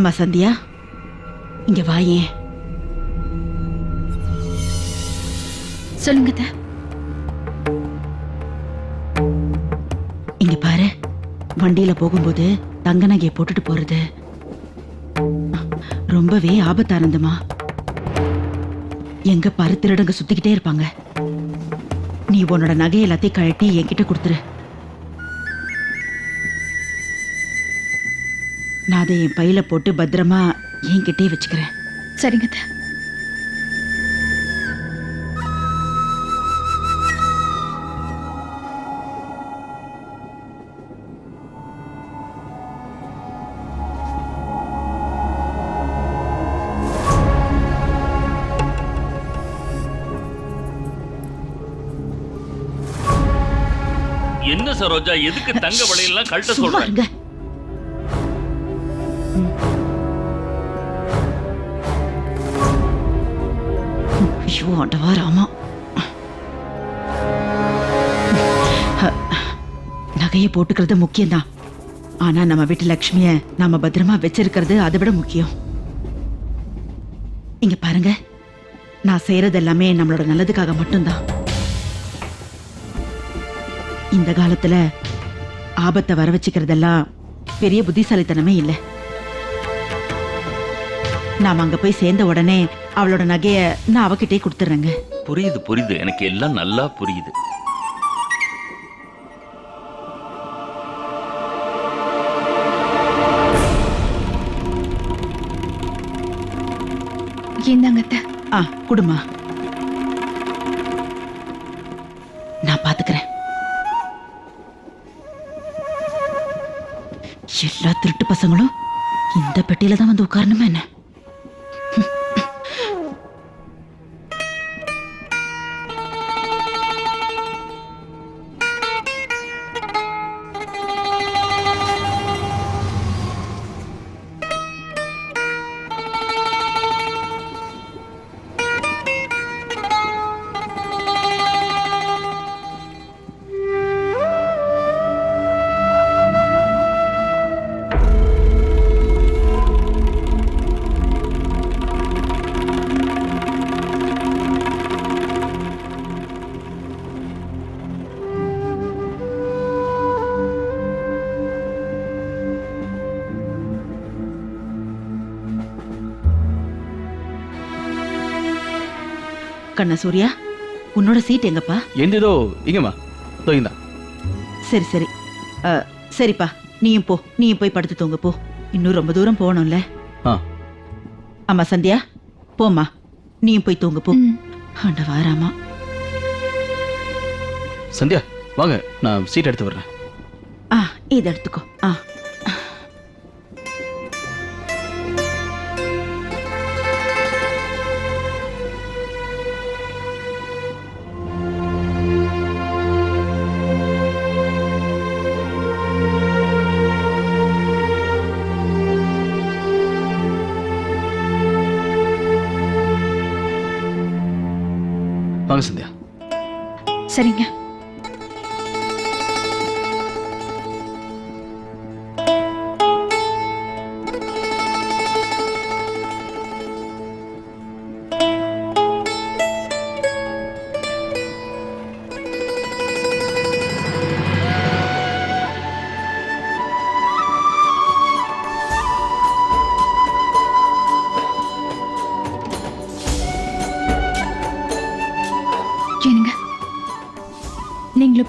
அம்மா சந்தியா. இங்க வாயே சொல்லுங்க இங்க பாரு வண்டியில போகும்போது தங்க நகையை போட்டுட்டு போறது. ரொம்பவே ஆபத்தானந்தமா எங்க பருத்திரடங்க திருடங்க சுத்திக்கிட்டே இருப்பாங்க. நீ உன்னோட நகை எல்லாத்தையும் கழட்டி என்கிட்ட கொடுத்துரு. நான் அதை என் பையில போட்டு பத்திரமா என்கிட்டயே வச்சுக்கிறேன். சரிங்க. என்ன சரோஜா எதுக்கு தங்க வளையல்லாம் கழட்ட சும்மா ஆண்டவா ராமா. நகையை போட்டுக்கிறது முக்கியம்தான். ஆனா நம்ம வீட்டு லக்ஷ்மிய நாம பத்திரமா வச்சிருக்கிறது அதை விட முக்கியம். இங்க பாருங்க. நான் செய்யறது எல்லாமே நம்மளோட நல்லதுக்காக மட்டும்தான். இந்த காலத்துல ஆபத்தை வர வச்சுக்கிறதெல்லாம் பெரிய புத்திசாலித்தனமே இல்லை. நாம அங்க போய் சேர்ந்த உடனே அவளோட நகைய நான் அவகிட்டே கொடுத்துறேங்க. புரியுது புரியுது. எனக்கு எல்லாம் நல்லா புரியுது. இந்தாங்க அத்தை. ஆ குடுமா. நான் பாத்துக்கிறேன். எல்லா திருட்டு பசங்களும் இந்த பெட்டியில தான் வந்து உட்காரணுமா என்ன? கண்ணா சூர்யா. உன்னோட சீட் எங்கப்பா? எந்ததோ இங்கம்மா இதோ இந்தா. சரி சரி. அ, சரிப்பா. நீயும் போ. நீயும் போய் படுத்து தூங்க போ. இன்னும் ரொம்ப தூரம் போகணும்ல. ஆ. அம்மா சந்தியா போம்மா. நீயும் போய் தூங்க போ. ஆண்டவா ராமா. சந்தியா வாங்க. நான் சீட் எடுத்து வர்றேன். ஆ இதை எடுத்துக்கோ. ஆ.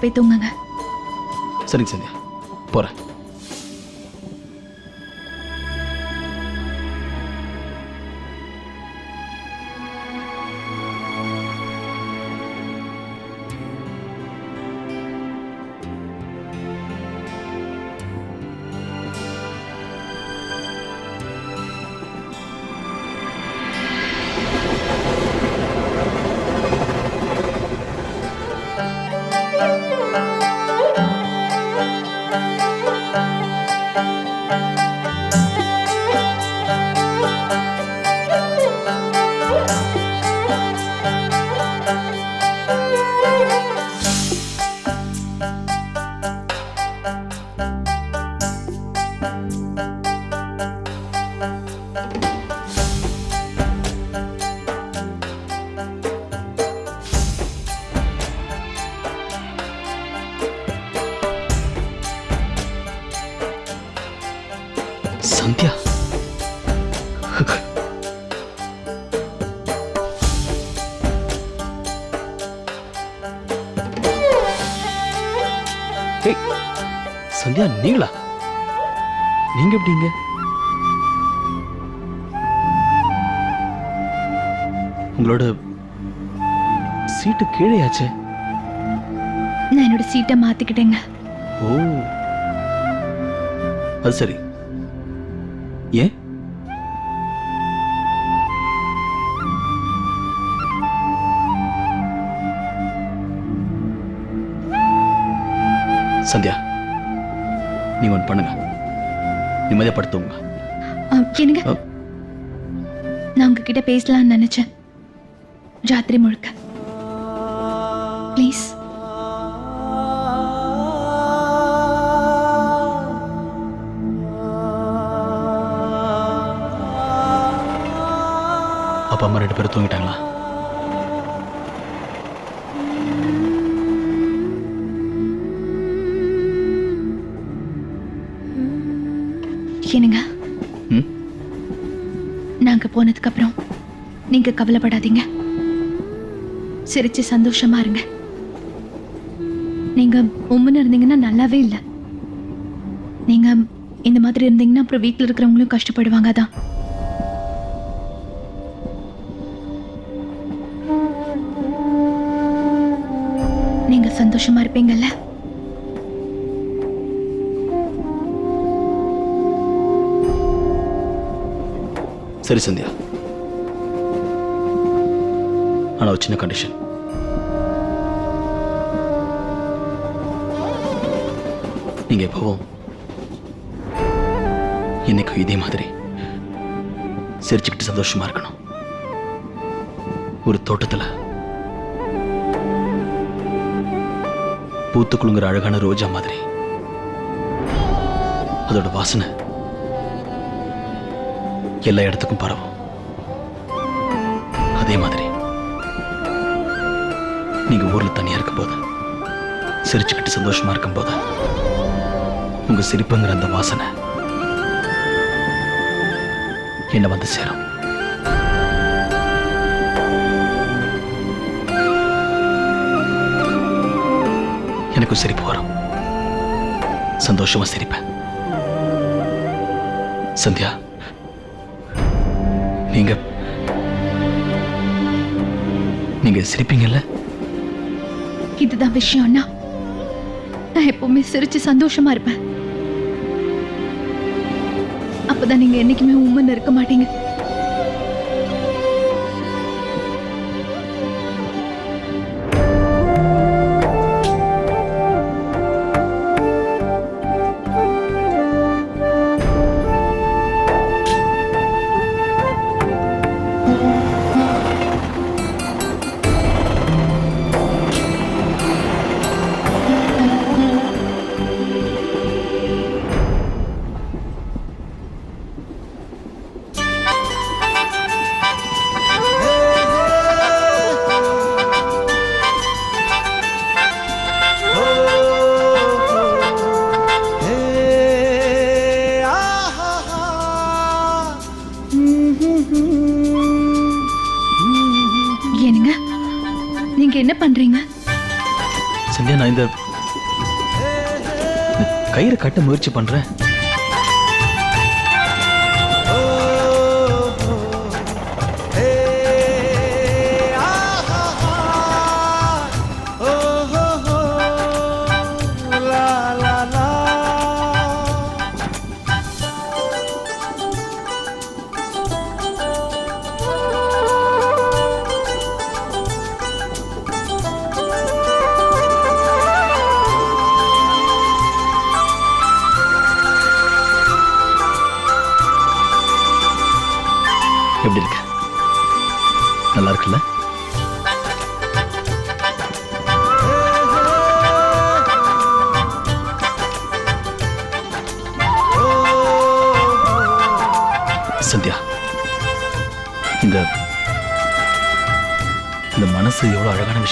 போய் தூங்குங்க. சரிங்க சந்தியா போகிறேன் சந்தியா நீங்களா? நீங்க எப்படிங்க உங்களோட சீட்டு கீழேயாச்சே? நான் என்னோட சீட்டை மாத்திக்கிட்டேங்க. ஓ. அது சரி. ஏன்? ஒன்று பண்ணுங்க. நிம்மதியா படுத்துங்க என்னங்க. நான் உங்ககிட்ட பேசலாம்னு நினைச்சேன். ராத்திரி முழுக்க. ப்ளீஸ் அப்பா அம்மா ரெண்டு பேரும் தூங்கிட்டாங்களா? நீங்க கவலைப்படாதீங்க. சிரிச்சு சந்தோஷமா இருங்க. நீங்க உம்முன்னு இருந்தீங்கன்னா நல்லாவே இல்லை. நீங்க இந்த மாதிரி இருந்தீங்கன்னா அப்புறம் வீட்டில் இருக்கிறவங்களும் கஷ்டப்படுவாங்க அதான். நீங்க சந்தோஷமா இருப்பீங்கல்ல? சரி சந்தியா. ஆனா ஒரு சின்ன கண்டிஷன் நீங்க எப்பவும் இன்னைக்கும் இதே மாதிரி சிரிச்சுக்கிட்டு சந்தோஷமா இருக்கணும். ஒரு தோட்டத்துல பூத்து குலுங்குற அழகான ரோஜா மாதிரி. அதோட வாசனை எல்லா இடத்துக்கும் பரவும். அதே மாதிரி நீங்க ஊர்ல தனியா இருக்கும் போது சிரிச்சுக்கிட்டு சந்தோஷமா இருக்கும் போது உங்க சிரிப்புங்கிற அந்த வாசனை என்ன வந்து சேரும்? எனக்கும் சிரிப்பு வரும். சந்தோஷமா சிரிப்பேன். சந்தியா நீங்க நீங்க சிரிப்பீங்கல்ல? இதுதான் விஷயம்னா நான் எப்பவுமே சிரிச்சு சந்தோஷமா இருப்பேன். அப்பதான் நீங்க என்னைக்குமே உண்மைன்னு இருக்க மாட்டீங்க. கயிறு கட்ட முயற்சி பண்றேன்.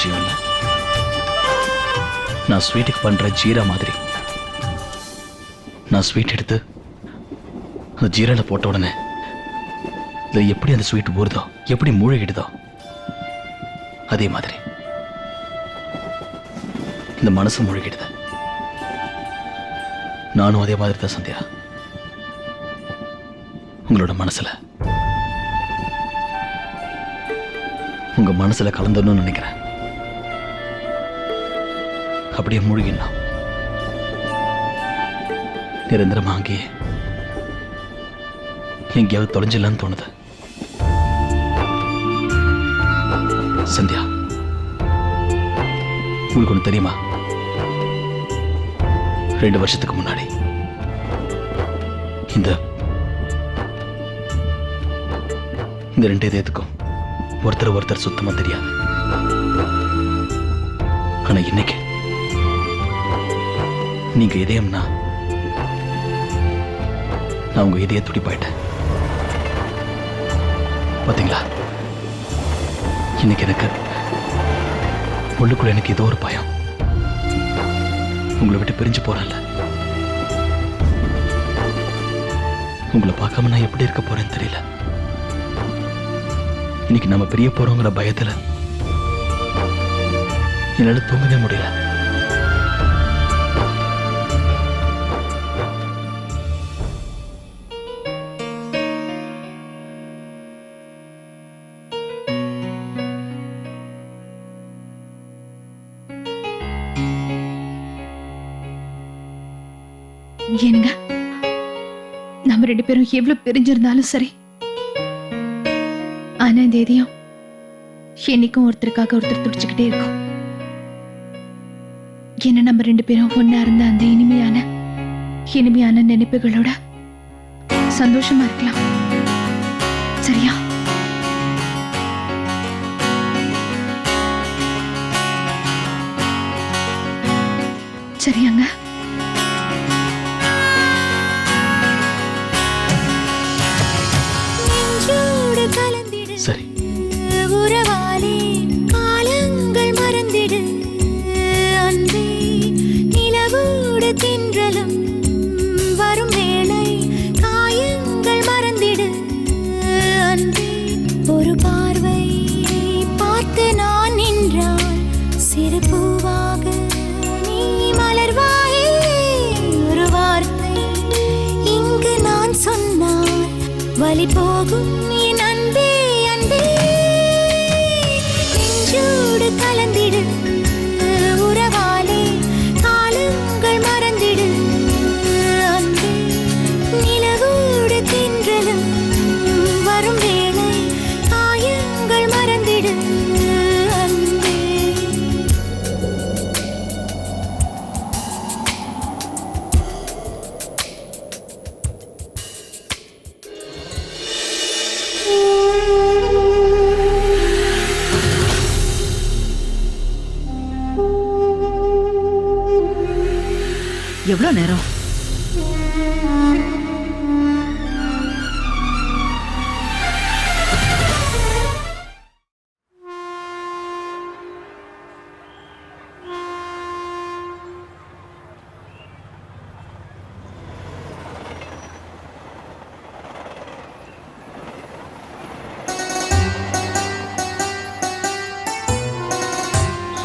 விஷயம் இல்லை. நான் ஸ்வீட்டுக்கு பண்ற ஜீரா மாதிரி. நான் ஸ்வீட் எடுத்து அந்த ஜீரால போட்ட உடனே இதுல எப்படி அந்த ஸ்வீட் ஊறுதோ எப்படி மூழ்கிடுதோ அதே மாதிரி. இந்த மனசு மூழ்கிடுது. நானும் அதே மாதிரி தான் சந்தியா. உங்களோட மனசுல. உங்க மனசுல கலந்துடணும்னு நினைக்கிறேன். அப்படியே மூழ்கிடலாம். நிரந்தரமா அங்கேயே எங்கேயாவது தொலைஞ்சிடலான்னு தோணுது. சந்தியா உங்களுக்கு ஒன்று தெரியுமா? ரெண்டு வருஷத்துக்கு முன்னாடி இந்த இந்த ரெண்டு இதயத்துக்கும் ஒருத்தர் ஒருத்தர் சுத்தமா தெரியாது. ஆனால் இன்னைக்கு நீங்க இதயம்னா நான் உங்க இதய துடிப்பாயிட்டேன் பாத்தீங்களா? இன்னைக்கு எனக்கு உள்ளுக்குள்ள எனக்கு ஏதோ ஒரு பயம். உங்களை விட்டு பிரிஞ்சு போறேன்ல. உங்களை பார்க்காம நான் எப்படி இருக்க போறேன்னு தெரியல. இன்னைக்கு நம்ம பிரிய போறோங்கிற பயத்துல என்னால தூங்கவே முடியல. ஏனுங்க? நம்ம ரெண்டு பேரும் எவ்வளவு பிரிஞ்சிருந்தாலும் சரி. ஆனா இந்த இதயம் என்னைக்கும் ஒருத்தருக்காக ஒருத்தர் துடிச்சுக்கிட்டே இருக்கும். என்ன நம்ம ரெண்டு பேரும் ஒன்னா இருந்த அந்த இனிமையான இனிமையான நினைப்புகளோட சந்தோஷமா இருக்கலாம். சரியா? சரியாங்க. சரி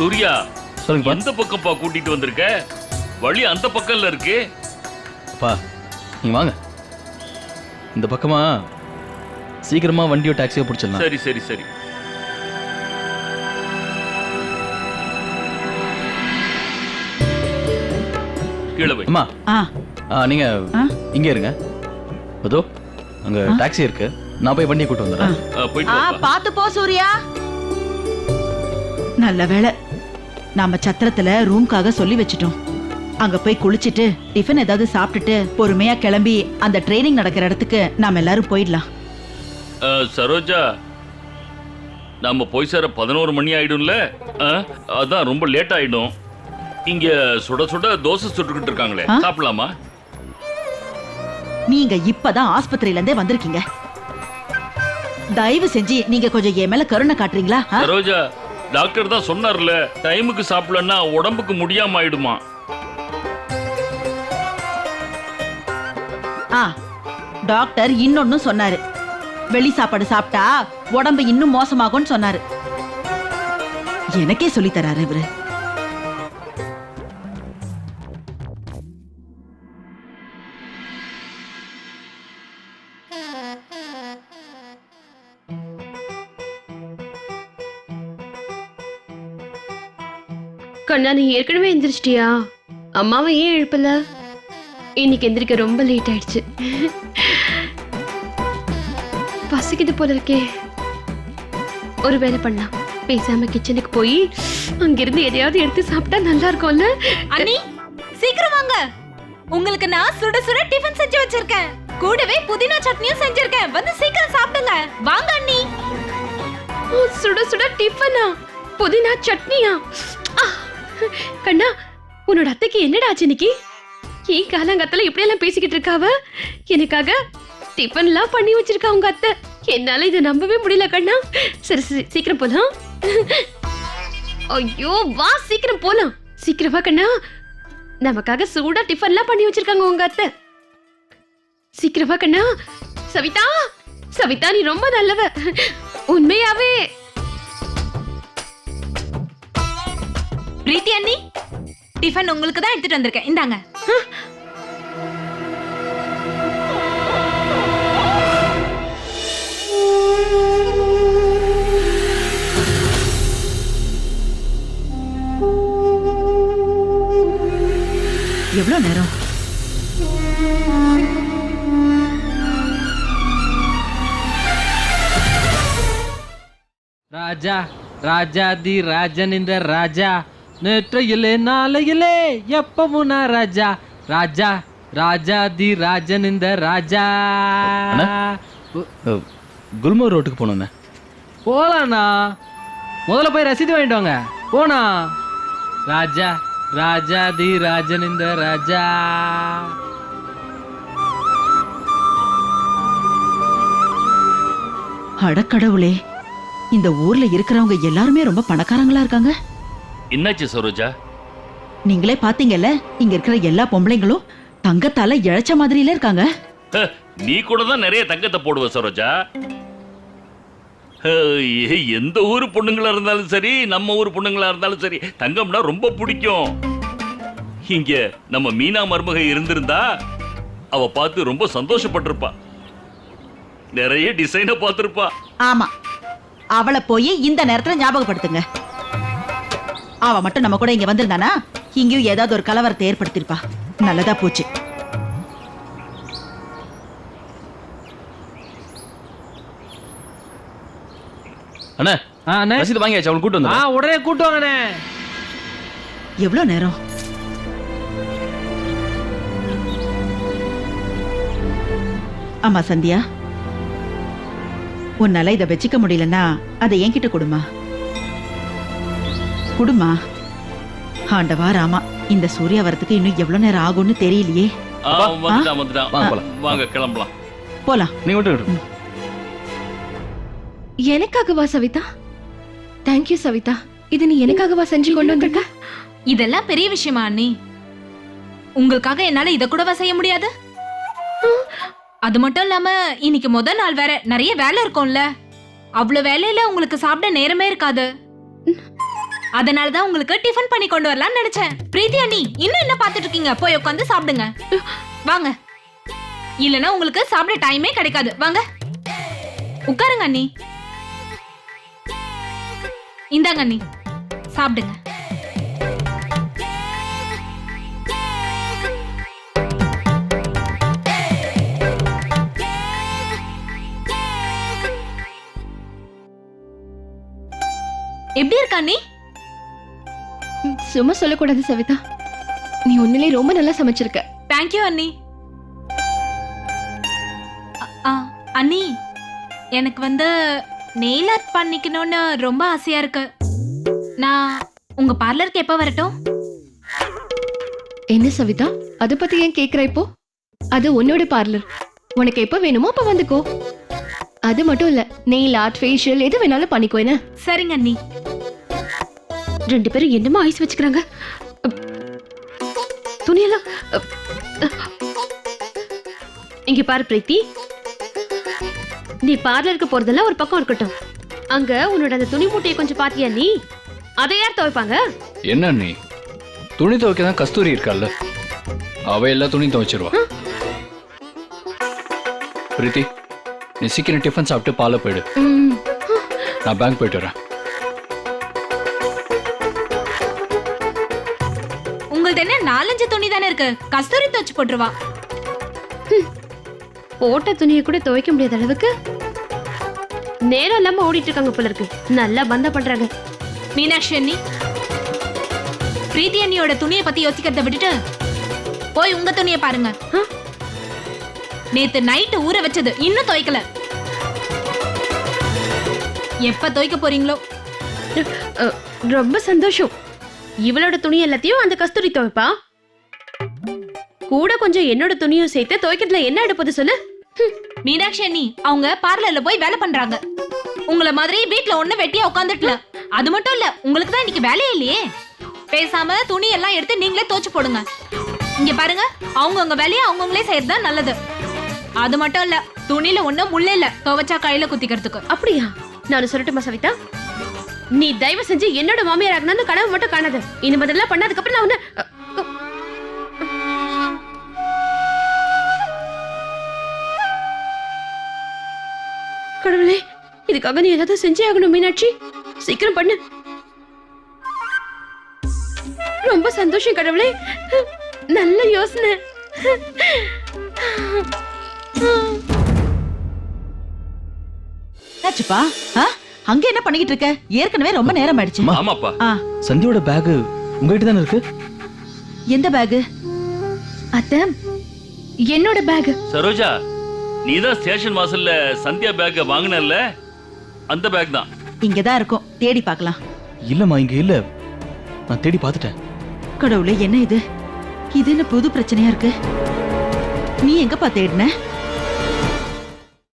சூர்யா சொல்லுங்கப்பா. எந்த பக்கம்ப்பா கூட்டிட்டு வந்திருக்க? வழி அந்த பக்கம்ல இருக்கு. அப்பா நீங்க வாங்க. இந்த பக்கமா சீக்கிரமா வண்டியோ டாக்ஸியோ பிடிச்சிடலாம். சரி சரி சரி. கீழே வை அம்மா. ஆ. ஆ, நீங்க? இங்கே இருங்க. அதோ அங்க டாக்ஸி இருக்கு. நான் போய் வண்டியை கூட்டு வந்துடுறேன். போயிட்டு ஆ வாப்பா. பாத்து போ சூர்யா. நல்ல வேளை. நாம சத்திரத்துல ரூம்காக சொல்லி வச்சிட்டோம். அங்க போய் குளிச்சிட்டு டிஃபன் ஏதாவது சாப்பிட்டுட்டு பொறுமையா கிளம்பி அந்த ட்ரைனிங் நடக்கிற இடத்துக்கு நாம எல்லாரும் போயிடலாம். சரோஜா நம்ம போய் சேர பதினோரு மணி ஆயிடும்ல? அதான் ரொம்ப லேட் ஆயிடும். இங்க சுட சுட தோசை சுட்டுக்கிட்டு இருக்காங்களே? சாப்பிடலாமா? நீங்க இப்பதான் ஆஸ்பத்திரியில இருந்தே வந்திருக்கீங்க. தயவு செஞ்சு நீங்க கொஞ்சம் என் மேல கருணை காட்டுறீங்களா? சரோஜா டாக்டர் தான் சொன்னார்ல டைமுக்கு சாப்பிடலன்னா உடம்புக்கு முடியாம ஆயிடுமா? ஆ டாக்டர் இன்னொன்னு சொன்னாரு. வெளி சாப்பாடு சாப்பிட்டா உடம்பு இன்னும் மோசமாகும்னு சொன்னாரு. எனக்கே சொல்லி தராரு இவரு. கண்ணா நீ ஏற்கனவே எந்திரிச்சிட்டியா? அம்மாவை ஏன் எழுப்பல? இன்னைக்கு எந்திரிக்க ரொம்ப லேட் ஆயிடுச்சு. பசிக்குது போல இருக்கே. ஒரு வேலை பண்ணலாம். பேசாம கிச்சனுக்கு போய் அங்கிருந்து எதையாவது எடுத்து சாப்பிட்டா நல்லா இருக்கும்ல? அண்ணி சீக்கிரம் வாங்க. உங்களுக்கு நான் சுட சுட டிஃபன் செஞ்சு வச்சிருக்கேன். கூடவே புதினா சட்னியும் செஞ்சிருக்கேன். வந்து சீக்கிரம் சாப்பிடுங்க. வாங்க அண்ணி. சுட சுட டிஃபனா புதினா சட்னியா? கண்ணா உன்னோட அத்தைக்கு என்னடா ஆச்சு இன்னைக்கு? ஏன் காலங்கத்துல இப்படியெல்லாம் பேசிக்கிட்டு இருக்காவ? எனக்காக டிஃபன்லாம் பண்ணி வச்சிருக்கா உங்க அத்தை. என்னால இதை நம்பவே முடியல கண்ணா. சரி சரி சீக்கிரம் போலாம். ஐயோ வா சீக்கிரம் போலாம். சீக்கிரம் வா கண்ணா. நமக்காக சூடா டிஃபன்லாம் பண்ணி வச்சிருக்காங்க உங்க அத்தை. சீக்கிரம் வா கண்ணா. சவிதா சவிதா நீ ரொம்ப நல்லவ. உண்மையாவே பிரீத்தி அண்ணி டிஃபன் உங்களுக்கு தான் எடுத்துட்டு வந்திருக்கேன். இந்தாங்க. எவ்வளவு நேரம்? ராஜா ராஜாதி ராஜனிந்த ராஜா. நேற்றையிலே நாளையிலே எப்பவும் நான் ராஜா. ராஜா ராஜாதி ராஜனிந்த ராஜா. அண்ணா? அஹ், குல்மோர் ரோட்டுக்கு போனோண்ணே போலாண்ணா. முதல்ல போய் ரசீது வாங்கிட்டு வாங்க. போனா ராஜா ராஜாதி ராஜனிந்த ராஜா. அடக்கடவுளே இந்த ஊர்ல இருக்கிறவங்க எல்லாருமே ரொம்ப பணக்காரங்களா இருக்காங்க. என்னாச்சு சரோஜா? நீங்களே பாத்தீங்கல்ல இங்க இருக்கிற எல்லா பொம்பளைங்களும் தங்கத்தால இழைச்ச மாதிரில இருக்காங்க. நீ கூட தான் நிறைய தங்கத்தை போடுவ சரோஜா. எந்த ஊர் பொண்ணுங்களா இருந்தாலும் சரி நம்ம ஊர் பொண்ணுங்களா இருந்தாலும் சரி தங்கம்னா ரொம்ப பிடிக்கும். இங்க நம்ம மீனா மருமக இருந்திருந்தா அவ பார்த்து ரொம்ப சந்தோஷப்பட்டிருப்பா. நிறைய டிசைனை பார்த்திருப்பா. ஆமா. அவளை போய் இந்த நேரத்துல ஞாபகப்படுத்துங்க. அவ மட்டும் நம்ம கூட இங்க வந்திருந்தானா? இங்கேயும் ஏதாவது ஒரு கலவரத்தை ஏற்படுத்திருப்பா நல்லதா போச்சு. அண்ணா ஆ, அண்ணே. ரசீது வாங்கியாச்சு அவளை கூட்டு ஆ வந்து உடனே கூட்டு வாங்கண்ணே. எவ்வளவு நேரம்? ஆமா சந்தியா. உன்னால இதை வச்சுக்க முடியலன்னா அதை என்கிட்ட கொடுமா. குடுமா? ஆண்டவா ராமா இந்த சூர்யா வரத்துக்கு இன்னும் எவ்வளவு நேரம் ஆகும்னு தெரியலையே. வந்துட்டான் வந்துட்டான் வாங்க போலாம். வாங்க கிளம்பலாம். போலாம். நீங்க மட்டும் விடு. எனக்காகவா சவிதா? Thank you Savitha. இது நீ எனக்காகவா செஞ்சு கொண்டு வந்திருக்க? இதெல்லாம் பெரிய விஷயமா அண்ணி? உங்களுக்காக என்னால இத கூடவா செய்ய முடியாது? அது மட்டும் இல்லாம இன்னைக்கு முத நாள் வேற. நிறைய வேலை இருக்கும்ல. அவ்வளவு வேலையில உங்களுக்கு சாப்பிட நேரமே இருக்காது. அதனால தான் உங்களுக்கு டிஃபன் பண்ணி கொண்டு வரலாம்னு நினைச்சேன். பிரீத்தி அண்ணி இன்னும் என்ன பார்த்துட்டு இருக்கீங்க? போய் உட்காந்து சாப்பிடுங்க. வாங்க. இல்லனா உங்களுக்கு சாப்பிட டைமே கிடைக்காது. வாங்க. உட்காருங்க அண்ணி. இந்தாங்க அண்ணி. சாப்பிடுங்க. எப்படி இருக்கா அண்ணி? சும்மா சொல்லக்கூடாது சவிதா. நீ உண்மையிலே ரொம்ப நல்லா சமைச்சிருக்க. தேங்க்யூ அண்ணி. ஆ, அண்ணி எனக்கு வந்து நெயில் ஆர்ட் பண்ணிக்கணும்னு ரொம்ப ஆசையா இருக்கு. நான் உங்க பார்லருக்கு எப்போ வரட்டும்? என்ன சவிதா? அத பத்தி ஏன் கேக்குற இப்போ? அது உன்னோட பார்லர் உனக்கு எப்ப வேணுமோ அப்ப வந்துக்கோ. அது மட்டும் இல்ல நெயில் ஆர்ட் ஃபேஷியல் எது வேணாலும் பண்ணிக்கோ என்ன? சரிங்க அண்ணி. ரெண்டு பேரும் என்னமா ஐஸ் வச்சுக்கிறாங்க? துணியெல்லாம். இங்க பாரு பிரீத்தி. நீ பார்லருக்கு போறதெல்லாம் ஒரு பக்கம் இருக்கட்டும். அங்க உன்னோட அந்த துணி மூட்டையை கொஞ்சம் பாத்தியா நீ? அதை யார் துவைப்பாங்க? என்ன நீ? துணி துவைக்க தான் கஸ்தூரி இருக்கால்ல அவ எல்லா துணியும் துவைச்சிருவா. பிரீத்தி நீ சீக்கிரம் டிஃபன் சாப்பிட்டு பாலை போயிடு. நான் பேங்க் போயிட்டு வரேன். நாலஞ்சு துணி தானே இருக்கு? கஸ்தூரி துவைச்சு போட்டுருவா. போட்ட துணியை கூட துவைக்க முடியாத அளவுக்கு? நேரம் இல்லாம ஓடிட்டு இருக்காங்க போல இருக்கு. நல்லா பந்தா பண்றாங்க மீனாட்சி அண்ணி பிரீத்தி அண்ணியோட துணியை பத்தி யோசிக்கிறத விட்டுட்டு போய் உங்க துணியை பாருங்க? நேத்து நைட்டு ஊற வச்சது இன்னும் துவைக்கல. எப்ப துவைக்க போறீங்களோ? ரொம்ப சந்தோஷம். இவளோட துணி எல்லாத்தையும் அந்த கஸ்தூரி துவைப்பா. கூட கொஞ்சம் என்னோட துணியும் சேர்த்து துவைக்கிறதுல என்ன எடுப்பது சொல்லு? மீனாட்சி அண்ணி அவங்க பார்லர்ல போய் வேலை பண்றாங்க. உங்கள மாதிரி வீட்ல ஒண்ணு வெட்டியா உட்காந்துட்டல அது மட்டும் இல்ல உங்களுக்கு தான் இன்னைக்கு வேலையே இல்லையே. பேசாம துணி எல்லாம் எடுத்து நீங்களே துவைச்சு போடுங்க. இங்க பாருங்க அவங்கவுங்க வேலையை அவங்கவுங்களே செய்யறது தான் நல்லது. அது மட்டும் இல்ல துணியில ஒண்ணும் முள்ள இல்ல துவைச்சா கையில குத்திக்கிறதுக்கு. அப்படியா? நான் சொல்லட்டுமா சவிதா? நீ தயவு செஞ்சு என்னோட மாமியார் ஆகணும்னு கனவு மட்டும் காணாத. இனி முதல்ல பண்ணதுக்கு அப்புறம் நான் உன்னை கடவுளே இதுக்காக நீ ஏதாவது செஞ்சே ஆகணும் மீனாட்சி. சீக்கிரம் பண்ணு. ரொம்ப சந்தோஷம் கடவுளே. நல்ல யோசனை. ஆச்சுப்பா ஆ? அங்க என்ன பண்ணிக்கிட்டு இருக்க? ஏற்கனவே ரொம்ப நேரம் ஆயிடுச்சு. ஆமாப்பா. ஆ. சந்தியோட பேகு உங்ககிட்ட தானே இருக்கு? எந்த பேகு அத்தை என்னோட பேக் சரோஜா நீ தான் ஸ்டேஷன் வாசல்ல சந்தியா பேக்க வாங்கினல்ல? அந்த பேக் தான். இங்கதான் இருக்கும். தேடி பார்க்கலாம். இல்லம்மா இங்க இல்ல. நான் தேடி பார்த்துட்டேன். கடவுளே என்ன இது? இது என்ன புது பிரச்சனையா இருக்கு? நீ எங்கப்பா தேடின?